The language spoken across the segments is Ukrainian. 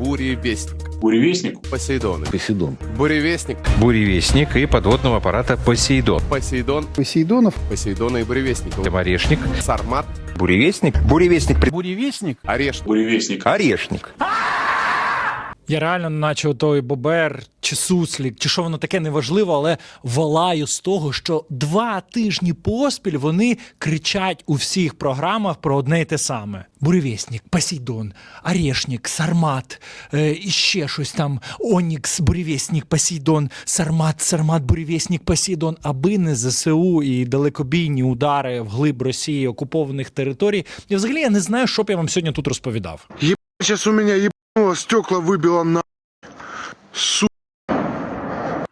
Буревестник. Буревестник. Посейдон. Посейдон. Буревестник. буревестник и подводного аппарата «Посейдон». Посейдон. Посейдонов. Посейдона и Буревестникова. Орешник, Сармат. Буревестник. Буревестник. Буревестник? Орешник. Буревестник. Орешник. Я реально, наче той бобер чи суслік, чи що воно таке неважливо, але волаю з того, що два тижні поспіль вони кричать у всіх програмах про одне й те саме: Буревєснік, Посейдон, Орешник, Сармат, е, і ще щось там. Онікс, Буревєснік, Посейдон, Сармат, Сармат, Буревєснік, Посейдон, аби не ЗСУ і далекобійні удари в глиб Росії окупованих територій. І взагалі я не знаю, що б я вам сьогодні тут розповідав. Сейчас у меня ебануло, стекла выбило на... Су...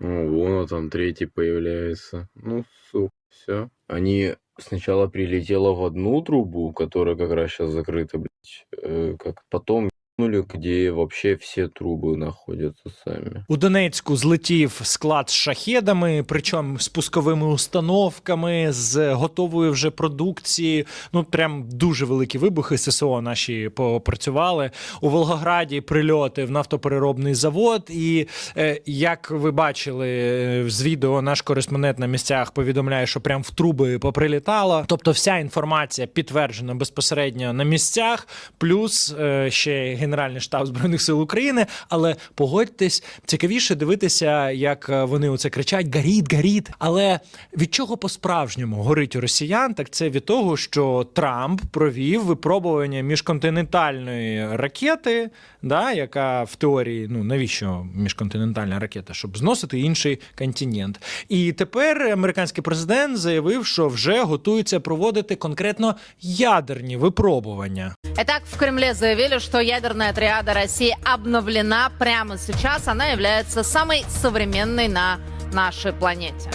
Ну, вон он там третий появляется. Ну, сука, все. Они сначала прилетело в одну трубу, которая как раз сейчас закрыта, блядь, э, как потом где вообще все трубы находятся сами. У Донецьку злетів склад з шахедами, причому з пусковими установками, з готовою вже продукцією. Ну прям дуже великі вибухи. ССО наші попрацювали. У Волгограді прильоти в нафтопереробний завод. І е, як ви бачили е, з відео, наш кореспондент на місцях повідомляє, що прям в труби поприлітало. Тобто, вся інформація підтверджена безпосередньо на місцях, плюс е, ще Генеральний штаб збройних сил України. Але погодьтесь, цікавіше дивитися, як е, вони оце кричать: гаріт, гаріт. Але від чого по-справжньому горить у росіян? Так це від того, що Трамп провів випробування міжконтинентальної ракети, да, яка в теорії, ну навіщо міжконтинентальна ракета, щоб зносити інший континент. І тепер американський президент заявив, що вже готується проводити конкретно ядерні випробування. Итак, в Кремле заявили, что ядерная триада России обновлена прямо сейчас. Она является самой современной на нашей планете.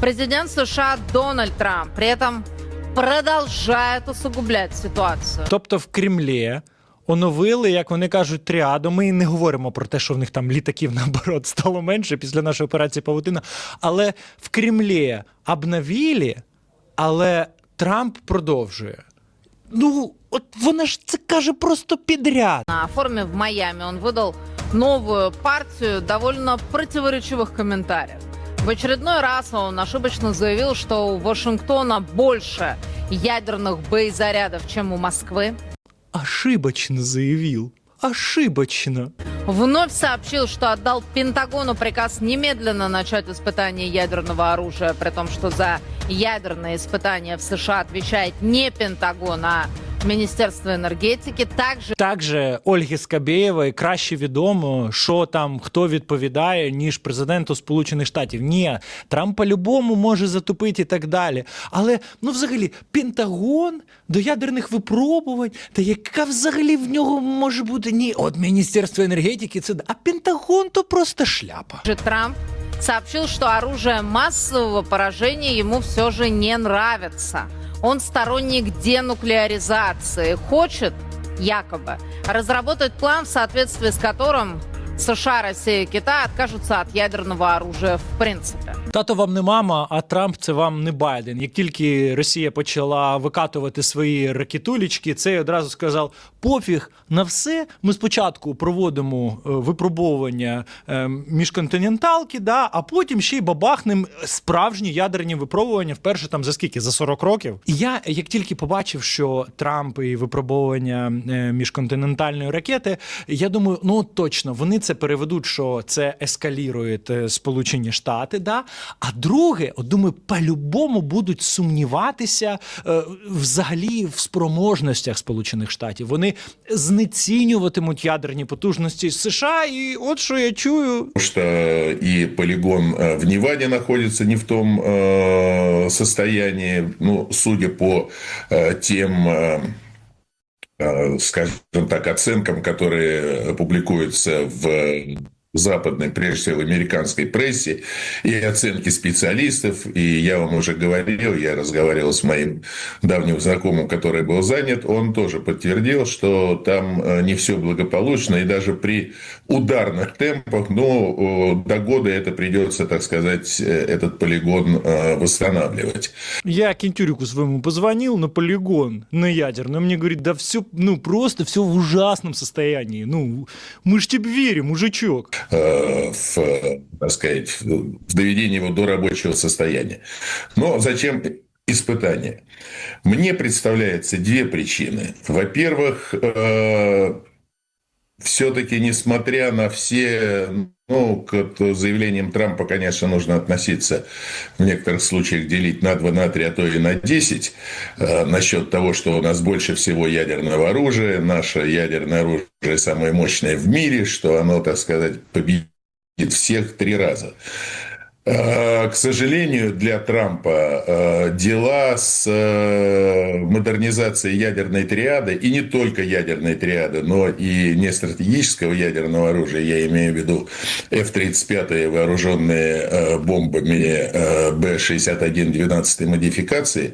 Президент США Дональд Трамп при этом продолжает усугублять ситуацию. Тобто в Кремлі оновили, як вони кажуть, тріаду. Ми не говоримо про те, що в них там літаків наоборот стало менше після нашої операції Павутина. Але в Кремлі обновили, але Трамп продовжує. Ну, от вона ж це каже просто підряд. На форуме в Майами он выдал новую партию довольно противоречивых комментариев. В очередной раз он ошибочно заявил, что у Вашингтона больше ядерных боезарядов, чем у Москвы. Ошибочно заявив. Ошибочно. Вновь сообщил, что отдал Пентагону приказ немедленно начать испытание ядерного оружия, при том, что за ядерные испытания в США отвечает не Пентагон, а Министерство энергетики. Также Також Ольги Скабєєвої краще відомо, що там хто відповідає, ніж президенту Сполучених Штатів. Ні, Трамп по-любому може затопити і так далі. Але ну, взагалі, Пентагон до ядерних випробувань, та яка взагалі в нього може бути ні, от Міністерство енергетики, це а Пентагон то просто шляпа. Трамп сообщил, что оружие массового поражения ему все же не нравится. Он сторонник денуклеаризации, хочет якобы разработать план, в соответствии с которым США, Россия и Китай откажутся от ядерного оружия в принципе. Тато вам не мама, а Трамп це вам не Байден. Як тільки Росія почала викатувати свої ракетулічки, цей одразу сказав: пофіг на все. Ми спочатку проводимо е, випробовування е, міжконтиненталки, да, а потім ще й бабахнем справжні ядерні випробування вперше там за скільки? За 40 років. І я як тільки побачив, що Трамп і випробовування е, міжконтинентальної ракети, я думаю, ну точно вони це переведуть, що це ескалірує Сполучені Штати. Да? А друге, от думаю, по-любому будуть сумніватися е, взагалі в спроможностях Сполучених Штатів. Вони знецінюватимуть ядерні потужності США, і от що я чую. Потому что и полигон э, в Неваде находится не в том э, состоянии, ну, судя по э, тем, э, э, скажем так, оценкам, которые публикуются в в западной, прежде всего в американской прессе, и оценки специалистов. И я вам уже говорил, я разговаривал с моим давним знакомым, который был занят, он тоже подтвердил, что там э, не все благополучно, и даже при ударных темпах, ну, э, до года это придется, так сказать, э, этот полигон восстанавливать. Я Кентюрику своему позвонил на полигон, на ядерный, он мне говорит, да все, ну просто все в ужасном состоянии. Ну, мы ж тебе верим, мужичок. Э, в, э, так сказать, в доведении его до рабочего состояния. Но зачем испытания? Мне представляется две причины. Во-первых, все-таки, несмотря на все, ну, к заявлениям Трампа, конечно, нужно относиться в некоторых случаях делить на 2, на 3, а то и на 10, э, насчет того, что у нас больше всего ядерного оружия, наше ядерное оружие самое мощное в мире, что оно, так сказать, победит всех три раза. Э, К сожалению, для Трампа э, дела с э, модернизацией ядерной триады, и не только ядерной триады, но и не стратегического ядерного оружия, я имею в виду F-35, вооруженные э, бомбами э, Б-61 12 модификации,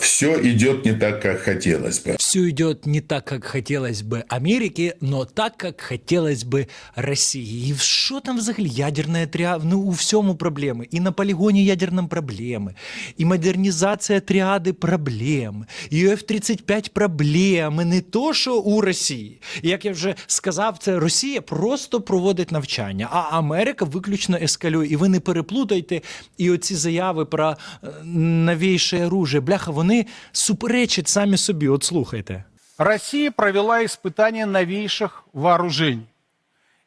все идет не так, как хотелось бы. Все идет не так, как хотелось бы Америке, но так, как хотелось бы Росії. І що там взагалі ядерна тріада? Ну, у всьому проблеми. І на полігоні ядерним проблеми, і модернізація тріади проблеми, і F-35 проблеми. Не то, що у Росії. Як я вже сказав, це Росія просто проводить навчання, а Америка виключно ескалює. І ви не переплутайте. І оці заяви про е, новейше оружие, бляха, вони суперечать самі собі. От слухайте. Россия провела испытания новейших вооружений.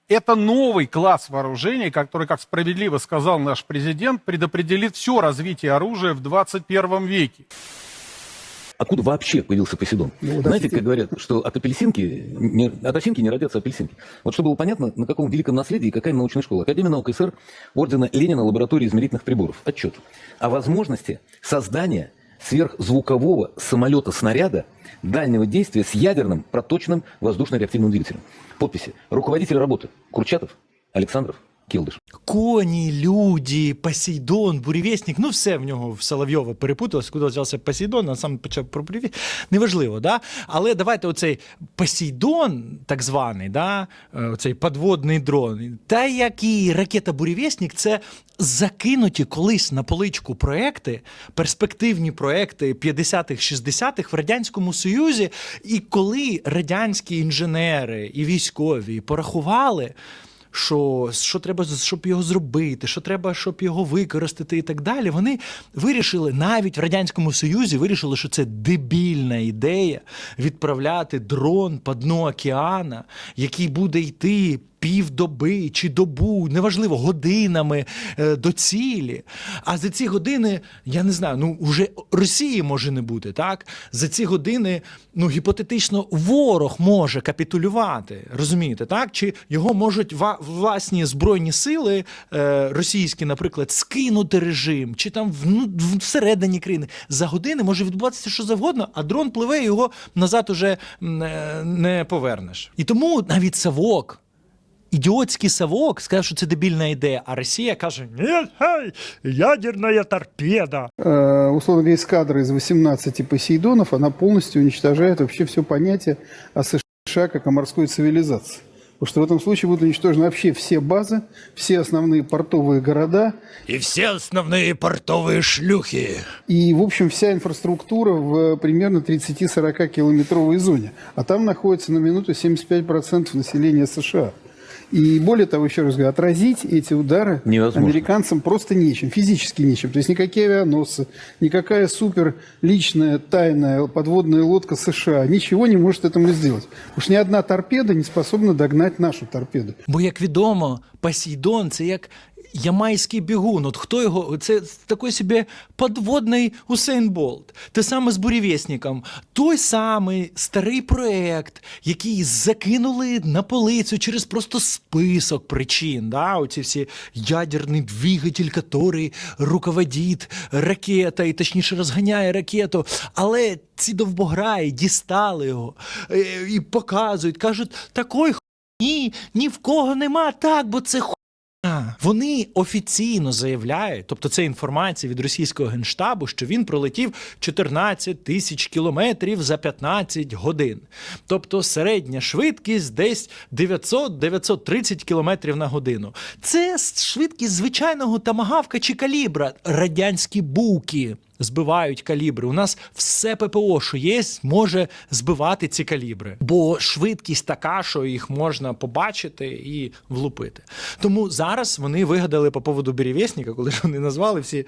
Это новый класс вооружений, который, как справедливо сказал наш президент, предопределит все развитие оружия в 21 веке. Откуда вообще появился Посейдон? Знаете, как говорят, что от апельсинки, не, от осинки не родятся апельсинки. Вот чтобы было понятно, на каком великом наследии и какая научная школа. Академия наук СССР, Ордена Ленина, лаборатории измерительных приборов. Отчет о возможности создания сверхзвукового самолета-снаряда дальнего действия с ядерным проточным воздушно-реактивным двигателем. Подписи. Руководитель работы. Курчатов, Александров, Килдыш. Коні, люди, Посейдон, буревісник, ну все в нього в Соловйова перепуталось, куди взявся Посейдон, а сам почав про буревісник. Неважливо, да? Але давайте оцей Посейдон, так званий, да? е, оцей подводний дрон, та як і ракета Буревісник, це закинуті колись на поличку проекти, перспективні проекти 50-х, 60-х в Радянському Союзі. І коли радянські інженери і військові порахували, що, що треба, щоб його зробити, що треба, щоб його використати і так далі. Вони вирішили навіть в Радянському Союзі вирішили, що це дебільна ідея відправляти дрон по дну океана, який буде йти. Півдоби чи добу, неважливо, годинами е, до цілі. А за ці години, я не знаю, ну вже Росії може не бути, так? За ці години, ну гіпотетично, ворог може капітулювати, розумієте, так? Чи його можуть ва- власні збройні сили е, російські, наприклад, скинути режим, чи там ну, в- всередині країни. За години може відбуватися що завгодно, а дрон пливе, його назад уже е, не повернеш. І тому навіть Савок. Ідіотський совок сказав, що це дебільна ідея, а Росія каже: Ні, хай, ядерна торпеда. Э, условно говоря, эскадра из 18 Посейдонов, она полностью уничтожает вообще все понятие о США как о морской цивилизации. Потому что в этом случае будут уничтожены вообще все базы, все основные портовые города І всі основні портові шлюхи. и, в общем, вся инфраструктура в примерно 30-40 километровой зоне. А там находится на минуту 75% населения США. И более того, еще раз говорю, отразить эти удары Невозможно. американцам просто нечем, физически нечем. То есть никакие авианосцы, никакая супер личная тайная подводная лодка США ничего не может этому сделать. Уж ни одна торпеда не способна догнать нашу торпеду. Бо, як відомо, Посейдон це як ямайський бігун. От хто його? Це такий собі подводний Усейн Болт. Те саме з бурєвєсніком. Той самий старий проект, який закинули на полицю через просто список причин. Да? Оці всі ядерний двигатель, який руководить ракета, і точніше розганяє ракету. Але ці довбограї дістали його е, і показують, кажуть, такий ні, ні в кого нема так, бо це Вони офіційно заявляють, тобто це інформація від російського генштабу, що він пролетів 14 тисяч кілометрів за 15 годин. Тобто середня швидкість десь 900-930 кілометрів на годину. Це швидкість звичайного тамагавка чи калібра. Радянські буки збивають калібри. У нас все ППО, що є, може збивати ці калібри. Бо швидкість така, що їх можна побачити і влупити. Тому зараз вони вигадали по поводу Беревєсника, коли ж вони назвали всі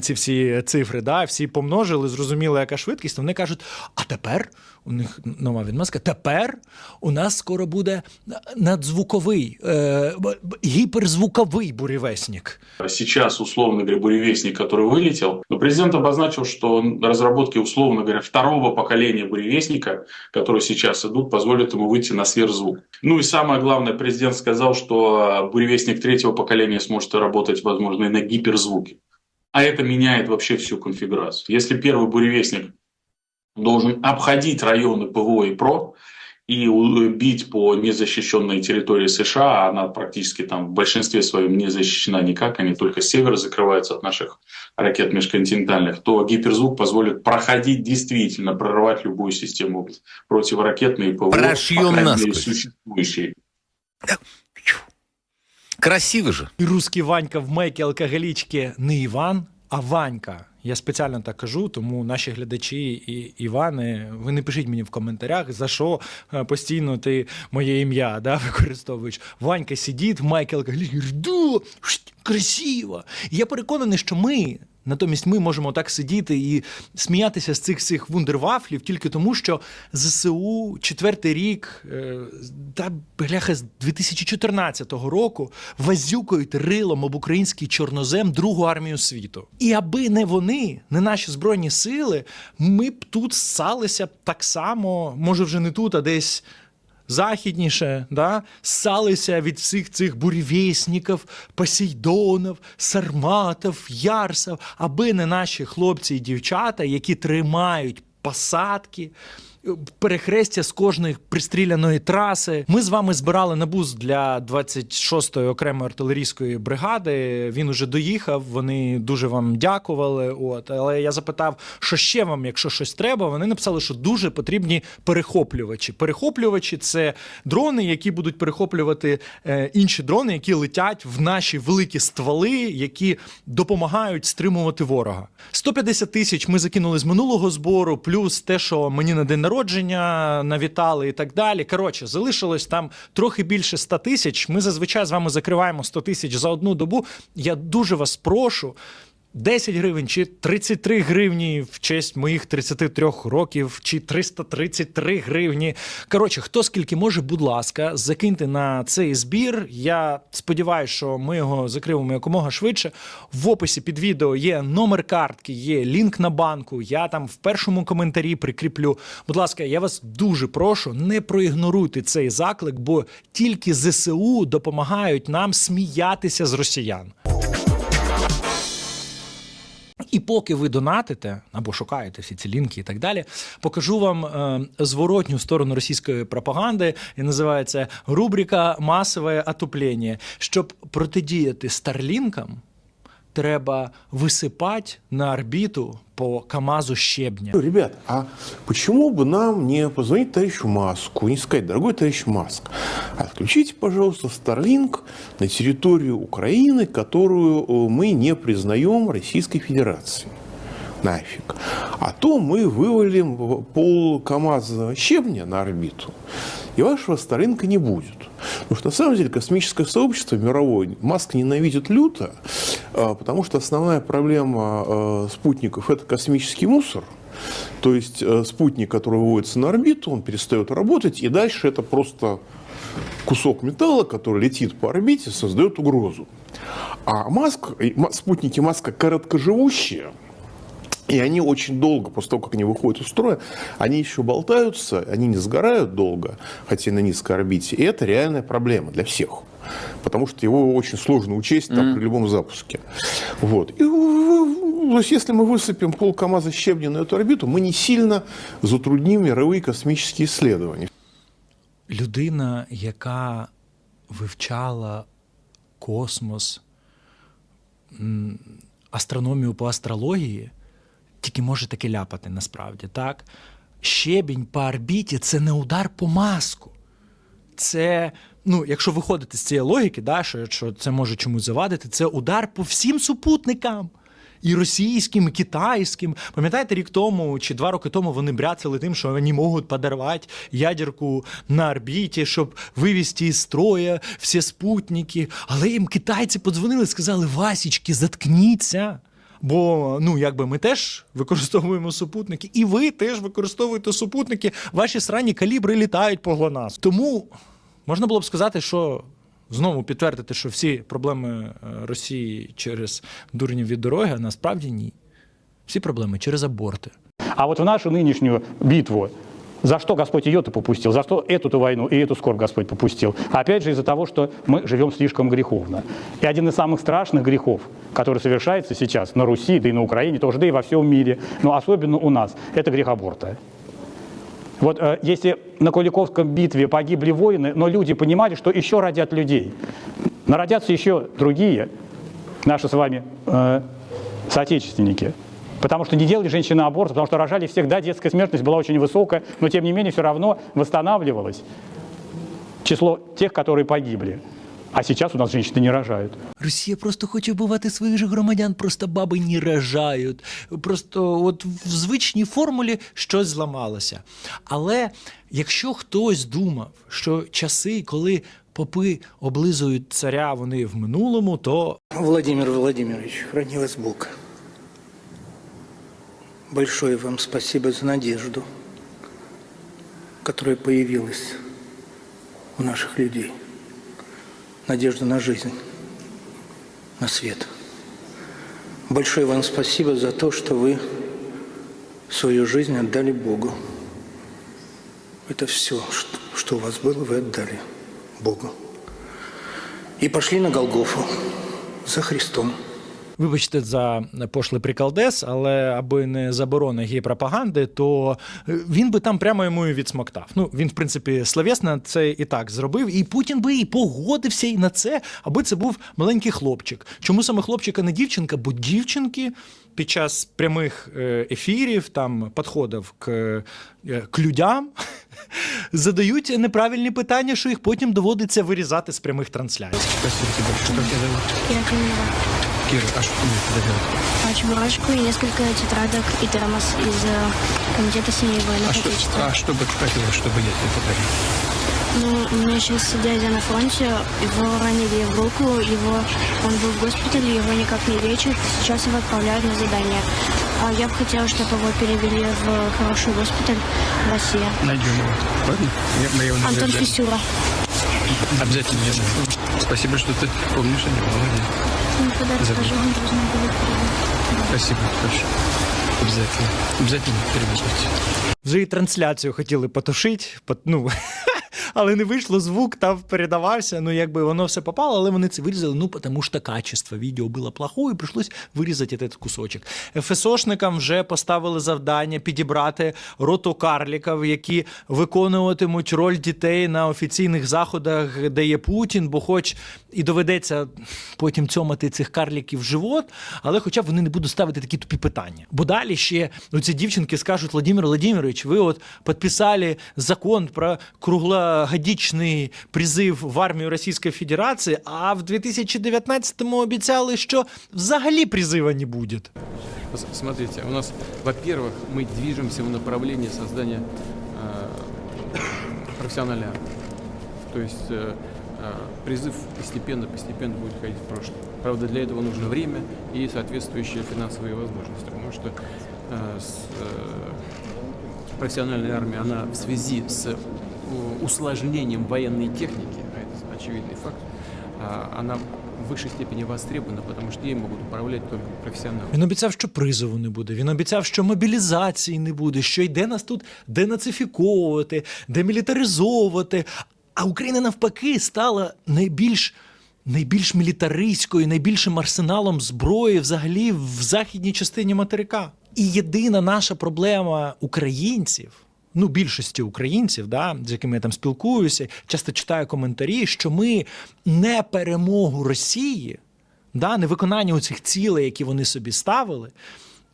ці всі цифри, да, всі помножили, зрозуміли, яка швидкість. Вони кажуть: а тепер у них нова відмазка. Тепер у нас скоро буде надзвуковий, е, б- б- гіперзвуковий буревесник. Сейчас, условно говоря, буревестник, который вылетел, но президент обозначил, что разработки, условно говоря, второго поколения буревестника, которые сейчас идут, позволят ему выйти на сверхзвук. Ну и самое главное, президент сказал, что буревестник третьего поколения сможет работать, возможно, и на гиперзвуке. А это меняет вообще всю конфигурацию. Если первый буревестник должен обходить районы ПВО и ПРО, и у- бить по незащищенной территории США, а она практически там в большинстве своем не защищена никак, они только с севера закрываются от наших ракет межконтинентальных, то гиперзвук позволит проходить действительно, прорывать любую систему противоракетной ПВО, Прошьем по крайней мере, насквозь. существующие. Красиво же. І русський Ванька в мейкі алкоголічки не Іван, а Ванька. Я спеціально так кажу, тому наші глядачі і Івани, ви не пишіть мені в коментарях, за що е, постійно ти моє ім'я да, використовуєш. Ванька сидить Майкл майці алкоголічки, говорить, «Да, шт, красиво. Я переконаний, що ми. Натомість ми можемо так сидіти і сміятися з цих всіх вундервафлів тільки тому, що ЗСУ четвертий рік е, та бляха з 2014 року вазюкають рилом об український чорнозем другу армію світу. І аби не вони, не наші збройні сили, ми б тут ссалися так само, може вже не тут, а десь західніше, да, ссалися від всіх цих буревєсніків, посейдонів, сарматів, ярсів, аби не наші хлопці і дівчата, які тримають посадки. Перехрестя з кожної пристріляної траси. Ми з вами збирали набуз для 26-ї окремої артилерійської бригади. Він уже доїхав. Вони дуже вам дякували. От, але я запитав, що ще вам, якщо щось треба. Вони написали, що дуже потрібні перехоплювачі. Перехоплювачі це дрони, які будуть перехоплювати е, інші дрони, які летять в наші великі стволи, які допомагають стримувати ворога. 150 тисяч ми закинули з минулого збору, плюс те, що мені на день народження навітали і так далі. Коротше, залишилось там трохи більше 100 тисяч. Ми зазвичай з вами закриваємо 100 тисяч за одну добу. Я дуже вас прошу. 10 гривень чи 33 гривні в честь моїх 33 років, чи 333 гривні. Коротше, хто скільки може, будь ласка, закиньте на цей збір. Я сподіваюся, що ми його закриваємо якомога швидше. В описі під відео є номер картки, є лінк на банку. Я там в першому коментарі прикріплю. Будь ласка, я вас дуже прошу, не проігноруйте цей заклик, бо тільки ЗСУ допомагають нам сміятися з росіян. І поки ви донатите або шукаєте всі ці лінки і так далі, покажу вам е, зворотню сторону російської пропаганди, і називається рубрика Масове отоплення. Щоб протидіяти старлінкам, треба висипати на орбіту по Камазу щебня. Ребят, а почему бы нам не позвонить товарищу Маску не сказать, дорогой товарищ Маск, отключите, пожалуйста, Starlink на территорию Украины, которую э, мы не признаем Российской Федерацией. Нафиг. А то мы вывалим пол КАМАЗа щебня на орбиту, и вашего Старинка не будет. Потому что на самом деле космическое сообщество мировое Маск ненавидит люто, потому что основная проблема э, спутников – это космический мусор. То есть э, спутник, который выводится на орбиту, он перестает работать, и дальше это просто кусок металла, который летит по орбите, создает угрозу. А Маск, спутники Маска короткоживущие, и они очень долго, после того, как они выходят из строя, они еще болтаются, они не сгорают долго, хотя и на низкой орбите. И это реальная проблема для всех. Потому что его очень сложно учесть там, при любом запуске. Вот. И, то есть, если мы высыпем пол КАМАЗа щебня на эту орбиту, мы не сильно затрудним мировые космические исследования. людина, яка вивчала космос, м, астрономію по астрології, тільки може таке ляпати насправді, так? Щебінь по орбіті це не удар по маску. Це, ну, якщо виходити з цієї логіки, да, що, що це може чомусь завадити, це удар по всім супутникам. І російським, і китайським. Пам'ятаєте, рік тому чи два роки тому вони бряцали тим, що вони можуть подорвати ядерку на орбіті, щоб вивести із строя всі спутники. Але їм китайці подзвонили сказали: Васічки, заткніться. Бо ну якби ми теж використовуємо супутники, і ви теж використовуєте супутники. Ваші срані калібри літають по ГЛОНАСС. Тому можна було б сказати, що знову підтвердити, що всі проблеми е, Росії через дурнів від дороги, а насправді ні. Всі проблеми через аборти. А вот в нашу нынешнюю битву, за что Господь ее-то попустил, за что эту войну и эту скорбь Господь попустил? Опять же из-за того, что мы живем слишком греховно. И один из самых страшных грехов, который совершается сейчас на Руси, да и на Украине тоже, да и во всем мире, но особенно у нас, это грех аборта. Вот э, если на Куликовском битве погибли воины, но люди понимали, что еще родят людей, народятся еще другие, наши с вами э, соотечественники. Потому что не делали женщины аборт, потому что рожали всегда, детская смертность была очень высокая, но тем не менее все равно восстанавливалось число тех, которые погибли. А сейчас у нас женщины не рожают. Росія просто хоче вбивати своїх же громадян, просто баби не рожають. Просто от в звичній формулі щось зламалося. Але якщо хтось думав, що часи, коли попи облизують царя, вони в минулому, то Владимир Владимирович, храни вас Бог. Большое вам спасибо за надежду, которая появилась у наших людей. Надежда на жизнь, на свет. Большое вам спасибо за то, что вы свою жизнь отдали Богу. Это все, что у вас было, вы отдали Богу. И пошли на Голгофу за Христом. Вибачте за пошлий приколдес, але аби не заборона гей-пропаганди, то е, він би там прямо йому і відсмоктав. Ну він, в принципі, словесно це і так зробив, і Путін би і погодився і на це, аби це був маленький хлопчик. Чому саме хлопчик, а не дівчинка? Бо дівчинки під час прямих е, ефірів, там підходів к, е, к людям, задають неправильні питання, що їх потім доводиться вирізати з прямих трансляцій. Спасибо Кира а что мне тебя делать? Чебурашку и несколько тетрадок и термос из э, комитета семьи военных А что, а что бы ты хотела, чтобы я тебе подарил? Ну, у меня сейчас дядя на фронте, его ранили в руку, его, он был в госпитале, его никак не лечат, сейчас его отправляют на задание. А я бы хотела, чтобы его перевели в хороший госпиталь в России. Найдем его. Ладно? Я, мы его. Антон Фисюра. Обязательно. Спасибо, что ты помнишь о нем. Молодец. Он перевести. Спасибо, хорошо. Обязательно. Обязательно перевезут. Вже і трансляцію хотіли потушити, пот- ну, але не вийшло, звук там передавався. Ну, якби воно все попало, але вони це вирізали. Ну, тому що качество відео було плохое, і прийшлось вирізати цей кусочок. ФСОшникам вже поставили завдання підібрати роту карліків, які виконуватимуть роль дітей на офіційних заходах, де є Путін, бо хоч і доведеться потім цьомати цих карліків в живот, але хоча б вони не будуть ставити такі тупі питання. Бо далі ще ну, ці дівчинки скажуть Владимир Владимирович, ви от підписали закон про круглогодичний призив в армію Російської Федерації, а в 2019-му обіцяли, що взагалі призива не буде. С- Смотрите, у нас, во-первых, мы движемся в направлении создания э, профессиональной армии. То есть э, э, призыв постепенно-постепенно будет ходить в прошлое. Правда, для этого нужно время и соответствующие финансовые возможности, потому что э, с, э, профессиональная армия, она в связи с э, усложнением военной техники, а это очевидный факт, а, она в высшей степени востребована, потому что ей могут управлять только профессионалы. Він обіцяв, що призову не буде. Він обіцяв, що мобілізації не буде, що йде нас тут денацифіковувати, демілітаризовувати. А Україна навпаки стала найбільш. Найбільш мілітаристською, найбільшим арсеналом зброї взагалі в західній частині материка. І єдина наша проблема українців ну, більшості українців, да, з якими я там спілкуюся, часто читаю коментарі, що ми не перемогу Росії, да, не виконання цих цілей, які вони собі ставили.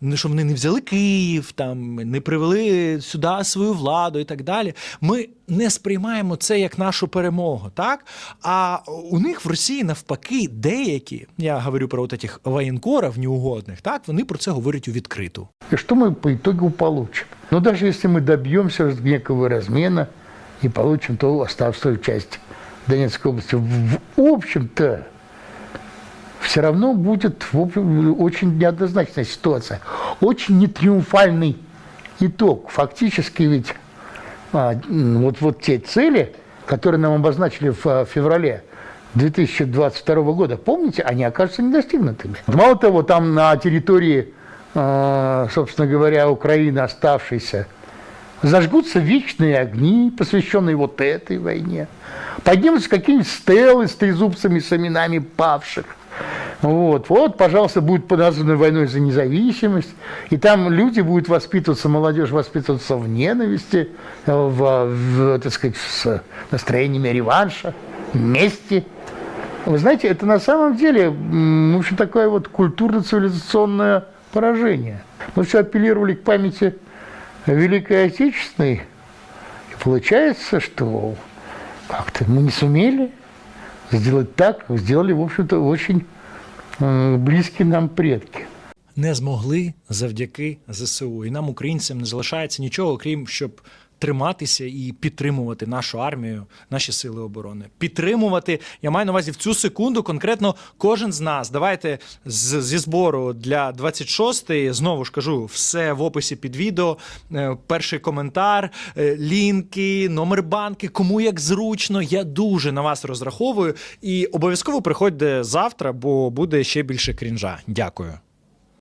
Ну, що вони не взяли Київ, там не привели сюди свою владу і так далі. Ми не сприймаємо це як нашу перемогу, так? А у них в Росії навпаки деякі, я говорю про от этих воєнкорів неугодних, так вони про це говорять у відкриту. И что мы по итогу получим? Но даже если мы добьемся некого размена и получим ту оставшую часть Донецкой области, в в общем-то, Все равно будет в общем, очень неоднозначная ситуация. Очень нетриумфальный итог. Фактически ведь а, вот, вот те цели, которые нам обозначили в а, феврале 2022 года, помните, они окажутся недостигнутыми. Мало того, там на территории, а, собственно говоря, Украины оставшейся, зажгутся вечные огни, посвященные вот этой войне. Поднимутся какие-нибудь стелы с трезубцами, с именами павших. Вот, вот, пожалуйста, будет названа войной за независимость, и там люди будут воспитываться, молодежь воспитываться в ненависти, в, в, так сказать, с настроениями реванша, мести. Вы знаете, это на самом деле, в общем, такое вот культурно-цивилизационное поражение. Мы все апеллировали к памяти Великой Отечественной, и получается, что как-то мы не сумели сделать так, сделали, в общем-то, очень э, близкие нам предки. не змогли завдяки ЗСУ. І нам, українцям, не залишається нічого, крім щоб триматися і підтримувати нашу армію, наші сили оборони. Підтримувати, я маю на увазі в цю секунду конкретно кожен з нас. Давайте з, зі збору для 26-ї, знову ж кажу, все в описі під відео. Е, Перший коментар, е, лінки, номер банки, кому як зручно. Я дуже на вас розраховую. І обов'язково приходьте завтра, бо буде ще більше крінжа. Дякую.